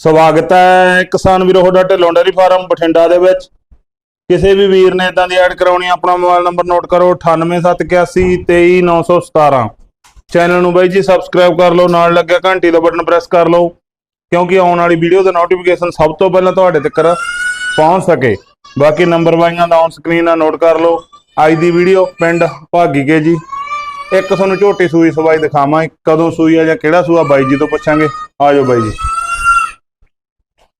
ਸਵਾਗਤ ਹੈ ਕਿਸਾਨ ਵੀਰੋ ਤੁਹਾਡਾ ਢਿੱਲੋਂ ਡੇਅਰੀ ਫਾਰਮ ਬਠਿੰਡਾ ਦੇ ਵਿੱਚ। ਕਿਸੇ ਵੀ ਵੀਰ ਨੇ ਇਦਾਂ ਦੀ ਐਡ ਕਰਾਉਣੀ ਆਪਣਾ ਮੋਬਾਈਲ ਨੰਬਰ ਨੋਟ ਕਰੋ 9871823917 ਚੈਨਲ ਨੂੰ ਬਾਈ ਜੀ ਸਬਸਕ੍ਰਾਈਬ ਕਰ ਲਓ, ਨਾਲ ਲੱਗਿਆ ਘੰਟੀ ਦਾ ਬਟਨ ਪ੍ਰੈਸ ਕਰ ਲਓ, ਕਿਉਂਕਿ ਆਉਣ ਵਾਲੀ ਵੀਡੀਓ ਦਾ ਨੋਟੀਫਿਕੇਸ਼ਨ ਸਭ ਤੋਂ ਪਹਿਲਾਂ ਤੁਹਾਡੇ ਤੱਕ ਪਹੁੰਚ ਸਕੇ। ਬਾਕੀ ਨੰਬਰ ਬਾਈਆਂ ਦਾ ਔਨ ਸਕਰੀਨ ਆ ਨੋਟ ਕਰ ਲਓ। ਅੱਜ ਦੀ ਵੀਡੀਓ ਪਿੰਡ ਭਾਗੀ ਕੇ ਜੀ। ਇੱਕ ਤੁਹਾਨੂੰ ਝੋਟੀ ਸੂਈ ਸਵਾਈ ਦਿਖਾਵਾਂ ਕਦੋਂ ਸੂਈ ਆ ਜਾਂ ਕਿਹੜਾ ਸੂਆ, ਬਾਈ ਜੀ ਤੋਂ ਪੁੱਛਾਂਗੇ। ਆਜੋ ਬਾਈ ਜੀ।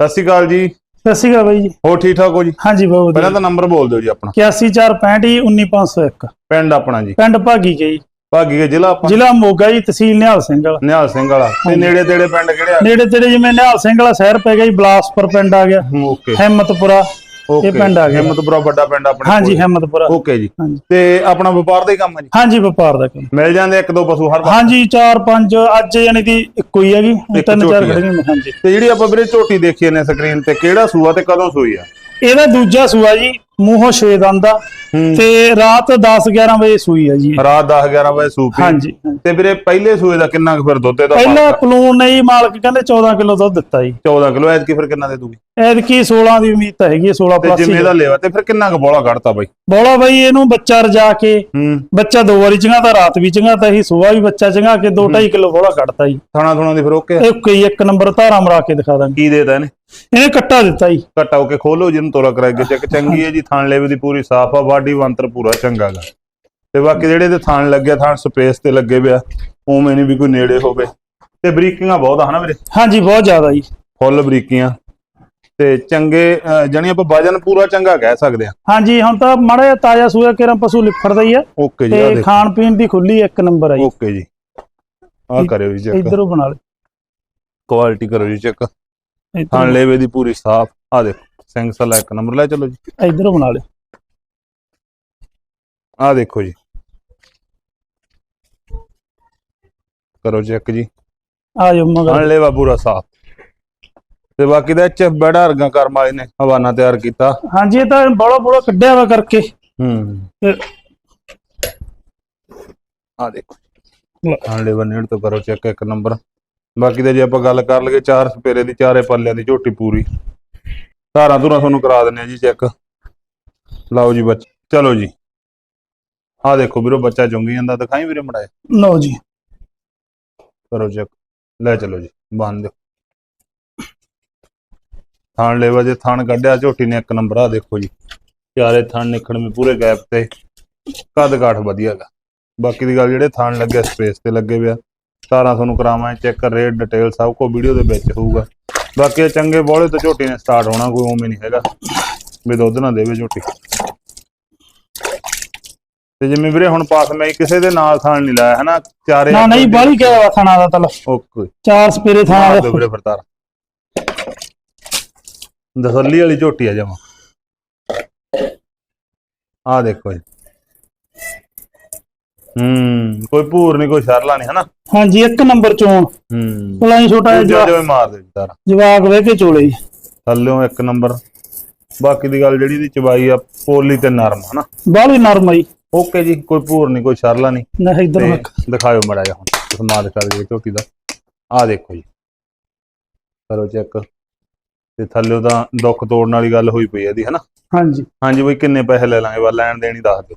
ਸਤਿ ਸ਼੍ਰੀ ਅਕਾਲ ਜੀ। ਸਤਿ ਸ਼੍ਰੀ ਅਕਾਲ ਬਾਈ ਜੀ। ਹੋ ਠੀਕ ਠਾਕ ਹੋ ਜੀ? ਹਾਂਜੀ ਬਹੁਤ ਪਹਿਲਾਂ ਤਾਂ ਨੰਬਰ ਬੋਲ ਦਿਓ ਜੀ ਆਪਣਾ। 8465 19501 ਪਿੰਡ ਆਪਣਾ ਜੀ। ਪਿੰਡ ਭਾਗੀ ਕੇ ਜੀ। ਭਾਗੀ ਕੇ ਜ਼ਿਲ੍ਹਾ ਆਪਾਂ ਜ਼ਿਲ੍ਹਾ ਮੋਗਾ ਜੀ ਤਹਿਸੀਲ ਨਿਹਾਲ ਸਿੰਘ ਵਾਲਾ। ਨਿਹਾਲ ਸਿੰਘ ਵਾਲਾ। ਤੇ ਨੇੜੇ ਤੇੜੇ ਪਿੰਡ ਕਿਹੜੇ ਆ? ਨੇੜੇ ਤੇੜੇ ਜਿਵੇਂ ਨਿਹਾਲ ਸਿੰਘ ਵਾਲਾ ਸ਼ਹਿਰ ਪੈ ਗਿਆ ਜੀ ਬਲਾਸਪੁਰ ਪਿੰਡ ਆ ਗਿਆ। ਓਕੇ। ਹਿੰਮਤਪੁਰਾ। ਓਕੇ ਪਿੰਡ ਆ ਗਿਆ। ਹਿੰਮਤਪੁਰਾ ਵੱਡਾ ਪਿੰਡ ਆਪਣੇ ਹਾਂਜੀ ਹਿੰਮਤਪੁਰਾ। ਓਕੇ ਜੀ। ਤੇ ਆਪਣਾ ਵਪਾਰ ਦਾ ਹੀ ਕੰਮ ਹੈ ਜੀ? ਹਾਂਜੀ ਵਪਾਰ ਦਾ ਕੰਮ। ਮਿਲ ਜਾਂਦੇ ਇੱਕ ਦੋ ਪਸ਼ੂ ਹਰ ਵਾਰ ਹਾਂਜੀ 4 5 ਅੱਜ ਯਾਨੀ ਕਿ ਇੱਕੋ ਹੀ ਹੈਗੀ। ਤਿੰਨ ਚਾਰ। ਖੜੀਆਂ ਨੇ, ਹਾਂਜੀ। ਤੇ ਜਿਹੜੀ ਆਪਾਂ ਵੀਰੇ ਝੋਟੀ ਦੇਖੀ ਨੇ ਸਕਰੀਨ ਤੇ ਕਿਹੜਾ ਸੂਆ ਤੇ ਕਦੋਂ ਸੂਈ ਆ? ਇਹਦਾ ਦੂਜਾ ਸੂਆ ਜੀ ਮੂੰਹੋਂ ਛੇਦ ਆਂਦਾ ਹੂੰ। ਤੇ ਰਾਤ 10 11 ਵਜੇ ਸੂਈ ਹੈ ਜੀ। ਰਾਤ 10 11 ਵਜੇ ਸੂਪੀ ਹਾਂਜੀ। ਤੇ ਵੀਰੇ ਪਹਿਲੇ ਸੂਏ ਦਾ ਕਿੰਨਾ ਕੁ ਫਿਰ ਦੁੱਧ ਦਾ ਪਹਿਲਾਂ ਪਲੂਨ ਨੇ ਜੀ ਮਾਲਕ ਕਹਿੰਦੇ 14 ਕਿਲੋ ਦੁੱਧ ਦਿੱਤਾ ਜੀ। 14 ਕਿਲੋ ਐਤਕੀ ਫਿਰ ਕਿੰਨਾ ਦੇ ਦੂਗੀ? ਐਤਕੀ 16 ਦੀ ਉਮੀਦ ਤਾਂ ਹੈਗੀ ਹੈ 16 ਤੇ ਪਲੱਸ ਜਿੰਮੇ ਦਾ ਲੈਵਾ ਤੇ ਫਿਰ ਕਿੰਨਾ ਕੁ ਬੋਲਾ ਕੱਢਤਾ ਬਾਈ? ਬੋਲਾ ਬਈ ਇਹਨੂੰ ਬੱਚਾ ਰਜਾ ਕੇ ਬੱਚਾ ਦੋ ਵਾਰੀ ਚੰਗਾ ਤਾਂ ਰਾਤ ਵੀ ਚੰਗਾ ਤਾਂ ਇਹ ਸੁਬਾਹ ਵੀ ਬੱਚਾ ਚੰਗਾ ਕੇ 2.5 ਕਿਲੋ ਬੋਲਾ ਕੱਢਤਾ ਜੀ। ਥਾਣਾ ਥੁਣਾ ਦੀ ਫਿਰ ਓਕੇ ਕੋਈ ਇੱਕ ਨੰਬਰ ਧਾਰਾ ਮਰਾ ਕੇ ਦਿਖਾ ਦਾਂਗੇ। ਕੀ ਦੇਤਾ ਇਹਨੇ? ਇਹਨੇ ਕੱਟਾ ਦਿੱਤਾ ਜੀ। ਘਟਾ ਹੋ ਕੇ ਖੋਲੋ ਜਿਹਨੂੰ ਤੋਰਾ ਕਰਾਏਗੇ ਚੈੱਕ ਚੰਗੀ ਹੈ ਜੀ ਥਾਣ ਲੈਵੇ ਦੀ ਪੂਰੀ ਸਾਫ਼ ਆ ਬਾਡੀ ਵੰਤਰ ਪੂਰਾ ਚੰਗਾ ਗਾ। ਤੇ ਬਾਕੀ ਜਿਹੜੇ ਤੇ ਥਾਣ ਲੱਗਿਆ ਥਾਣ ਸਪੇਸ ਤੇ ਲੱਗੇ ਪਿਆ ਉਵੇਂ ਨਹੀਂ ਵੀ ਕੋਈ ਨੇੜੇ ਹੋਵੇ। ਤੇ ਬਰੀਕੀਆਂ ਬਹੁਤ ਆ ਹਨਾ ਵੀਰੇ? ਹਾਂਜੀ ਬਹੁਤ ਜ਼ਿਆਦਾ ਜੀ। ਫੁੱਲ ਬਰੀਕੀਆਂ। ਤੇ ਚੰਗੇ ਅਹ, ਜਾਣੀ ਆਪਾਂ ਵਜਨ ਪੂਰਾ ਚੰਗਾ ਕਹਿ ਸਕਦੇ ਆ। ਹਾਂਜੀ ਹੁਣ ਤਾਂ ਮਾੜਾ ਜਿਹਾ ਤਾਜ਼ਾ ਸੂਆ ਕੇਰਾਂ ਪਸ਼ੂ ਲਿਫੜਦਾ ਹੀ ਆ। ਓਕੇ ਜੀ ਆ ਤੇ ਦੇਖੋ। ਖਾਣ ਪੀਣ ਦੀ ਖੁੱਲੀ ਇੱਕ ਨੰਬਰ ਆ ਜੀ। ਓਕੇ ਜੀ। ਆ ਕਰਿਓ ਜੀ ਚੈੱਕ। ਇਧਰੋਂ ਬਣਾ ਲੈ ਕੁਆਲਿਟੀ ਕਰੋ ਜੀ ਚੈੱਕ। ਥਾਣ ਲੈਵੇ ਦੀ ਪੂਰੀ ਸਾਫ਼। ਆ ਦੇਖੋ ਸਿੰਘ ਸਲਾ ਇੱਕ ਨੰਬਰ। ਲੈ ਚਲੋ ਜੀ। ਇਧਰੋਂ ਬਣਾ ਲੈ ਆ ਦੇਖੋ ਜੀ। ਕਰੋ ਚੈੱਕ ਜੀ। ਆ ਜਾਓ ਮਗਰ। ਹਣ ਲੈਵਾ ਪੂਰਾ ਸਾਫ਼। ਤੇ ਬਾਕੀ ਦਾ ਚ ਬੜਾ ਹਰਗਾ ਕਰਮ ਵਾਲੇ ਨੇ ਹਵਾਨਾ ਤਿਆਰ ਕੀਤਾ। ਹਾਂਜੀ ਇਹ ਤਾਂ ਬੜਾ ਬੜਾ ਕੱਢਿਆ ਵਾ ਕਰਕੇ। ਹੂੰ। ਤੇ ਆ ਦੇਖੋ। ਹਣ ਲੈਵਾ ਨੇੜ ਤੋਂ ਕਰੋ ਚੈੱਕ ਇੱਕ ਨੰਬਰ। ਬਾਕੀ ਦਾ ਜੇ ਆਪਾਂ ਗੱਲ ਕਰ ਲਈਏ ਚਾਰ ਸਪੇਰੇ ਦੀ ਚਾਰੇ ਪੱਲਿਆਂ ਦੀ ਝੋਟੀ ਪੂਰੀ। ਧਾਰਾਂ ਧੁਰਾਂ ਤੁਹਾਨੂੰ ਕਰਾ ਦਿੰਨੇ ਆ ਜੀ ਚੈੱਕ ਲਓ ਜੀ ਬੱਚ ਚਲੋ ਜੀ। ਆ ਦੇਖੋ ਵੀਰੋ ਬੱਚਾ ਚੁੰਗੀ ਜਾਂਦਾ ਦਿਖਾਈ ਵੀਰੇ ਮੜਾਇਆ ਲਓ ਜੀ। ਕਰੋ ਚੈੱਕ ਲੈ ਚਲੋ ਜੀ ਬੰਨ ਦਿਓ ਥਾਣ ਲੈਵਾ ਜੇ ਥਾਣ ਕੱਢਿਆ ਝੋਟੀ ਨੇ ਇੱਕ ਨੰਬਰ ਆ ਦੇਖੋ ਜੀ। ਚਾਰੇ ਥਾਣ ਨਿਕਣ ਮੇ ਪੂਰੇ ਗੈਪ ਤੇ। ਕੱਦ ਕਾਠ ਵਧੀਆ ਗਾ। ਬਾਕੀ ਦੀ ਗੱਲ ਜਿਹੜੇ ਥਾਣ ਲੱਗੇ ਸਪੇਸ ਤੇ ਲੱਗੇ ਪਿਆ ਸਾਰਾ ਤੁਹਾਨੂੰ ਕਰਾਵਾਂ ਚੈੱਕ ਰੇਟ ਡਿਟੇਲ ਸਭ ਕੋ ਵੀਡੀਓ ਦੇ ਵਿੱਚ ਹੋਊਗਾ। ਬਾਕੀ ਇਹ ਚੰਗੇ ਬੋਲੇ ਤੋਂ ਝੋਟੀ ਨੇ ਸਟਾਰਟ ਹੋਣਾ ਕੋਈ ਉਵੇਂ ਨਹੀਂ ਹੈਗਾ। ਵੀ ਦੁੱਧ ਨਾ ਦੇਵੇ ਝੋਟੀ। ਤੇ ਜਿਵੇਂ ਵੀਰੇ ਹੁਣ ਪਾਸ ਮੈਂ ਕਿਸੇ ਦੇ ਨਾਲ ਥਾਣ ਨਹੀਂ ਲਾਇਆ ਹਨਾ? ਚਾਰੇ ਨਾ ਨਹੀਂ ਬਾਲੀ ਕਿਹਾ ਥਾਣਾ ਦਾ ਤਲ? ਓਕੇ। ਚਾਰ ਸਪੇਰੇ ਥਾਣਾ ਦਾ। ਵੀਰੇ ਫਰਤਾਰ। ਦਸੱਲੀ ਵਾਲੀ ਝੋਟੀ ਆ ਜਾਵਾਂ ਆ ਦੇਖੋ ਜੀ। ਹੂੰ ਕੋਈ ਭੂਰ ਨਹੀਂ ਕੋਈ ਸ਼ਰਲਾ ਨਹੀਂ ਹਨਾ? ਹਾਂਜੀ ਇੱਕ ਨੰਬਰ ਚੋਂ ਹੂੰ। ਪਲਾਈ ਛੋਟਾ ਜਿਹਾ ਜਿਵੇਂ ਮਾਰ ਦੇ ਤਾਰਾ ਜਵਾਕ ਵੇ ਕੇ ਚੋਲੇ। ਜੀ ਥੱਲਿਓਂ ਇੱਕ ਨੰਬਰ। ਬਾਕੀ ਦੀ ਗੱਲ ਜਿਹੜੀ ਦੀ ਚਬਾਈ ਆ ਪੋਲੀ ਤੇ ਨਰਮ ਹਨਾ? ਬਾਲੀ ਨਰਮ ਆਈ ਓਕੇ ਜੀ ਕੋਈ ਭੂਰ ਨਹੀਂ ਕੋਈ ਸ਼ਰਲਾ ਨਹੀਂ ਨਾ ਇਧਰ ਦਿਖਾਇਓ ਮੜਾ ਜਾ ਹੁਣ ਸਮਾਦ ਕਰ ਦੇ ਝੋਟੀ ਦਾ। ਆ ਦੇਖੋ ਜੀ। ਕਰੋ ਚੈੱਕ। ਤੇ ਥੱਲਿਓ ਤਾਂ ਦੁੱਖ ਤੋੜਨ ਵਾਲੀ ਗੱਲ ਹੋਈ ਪਈ ਆ ਇਹਦੀ ਹਨਾ? ਹਾਂਜੀ। ਹਾਂਜੀ ਬਈ ਕਿੰਨੇ ਪੈਸੇ ਲੈ ਲਾਂਗੇ ਵਾ ਲੈਣ ਦੇਣ ਦੱਸ ਦਿਓ।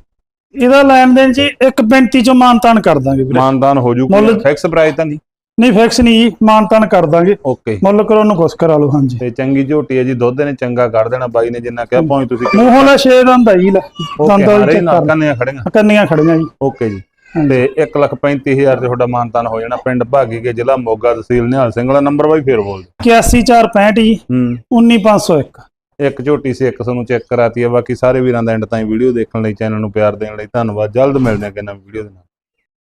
ਇਹਦਾ ਲੈਣ ਦੇਣ ਜੀ 1.35 ਚੋਂ ਮਾਨਤਾਨ ਕਰ ਦਾਂਗੇ ਵੀਰੇ। ਮਾਨਦਾਨ ਹੋ ਜੂ ਮੁੱਲ- ਫਿਕਸ ਪ੍ਰਾਈਸ ਤਾਂ ਨਹੀਂ। ਨਹੀਂ ਫਿਕਸ ਨਹੀਂ ਜੀ ਮਾਨਤਾਨ ਕਰ ਦਾਂਗੇ। ਓਕੇ ਮੁੱਲ ਕਰੋ ਨੂੰ ਕੁਛ ਕਰਾ ਲਓ ਹਾਂਜੀ। ਤੇ ਚੰਗੀ ਝੋਟੀ ਹੈ ਜੀ ਦੁੱਧ ਨੇ ਚੰਗਾ ਕੱਢ ਦੇਣਾ ਬਾਈ ਨੇ ਜਿੰਨਾ ਕਿਹਾ ਭਾਵੇਂ ਤੁਸੀਂ ਮੂੰਹੋਂ ਲੈ ਛੇ ਦੰਦ ਆ ਜੀ ਲੈ। ਓਕੇ ਦੰਦਾਂ ਹਾਰੇ ਦੀ ਨਾ ਚੱਕਰ ਕੰਨੀਆਂ ਖੜੀਆਂ। ਕੰਨੀਆਂ ਖੜੀਆਂ ਜੀ। ਓਕੇ ਜੀ। ਤੇ 135000 ਤੇ ਤੁਹਾਡਾ ਮਾਨਦਾਨ ਹੋ ਜਾਣਾ ਪਿੰਡ ਭਾਗੀ ਕੇ ਜ਼ਿਲ੍ਹਾ ਮੋਗਾ ਤਹਿਸੀਲ ਨਿਹਾਲ ਸਿੰਘ ਵਾਲਾ ਨੰਬਰ ਬਾਈ ਫੇਰ ਬੋਲ ਦਿਓ। 81465 ਜੀ ਹੂੰ। 19501 ਇੱਕ ਝੋਟੀ ਸੀ, ਇੱਕ ਤੁਹਾਨੂੰ ਚੈੱਕ ਕਰਾਤੀ ਹੈ ਬਾਕੀ ਸਾਰੇ ਵੀਰਾਂ ਦਾ ਐਂਡ ਤਾਈਂ ਵੀਡੀਓ ਦੇਖਣ ਲਈ, ਚੈਨਲ ਨੂੰ ਪਿਆਰ ਦੇਣ ਲਈ ਧੰਨਵਾਦ। ਜਲਦ ਮਿਲਦੇ ਹਾਂ ਕਿੰਨਾ ਵੀਡੀਓ ਦੇ ਨਾਲ।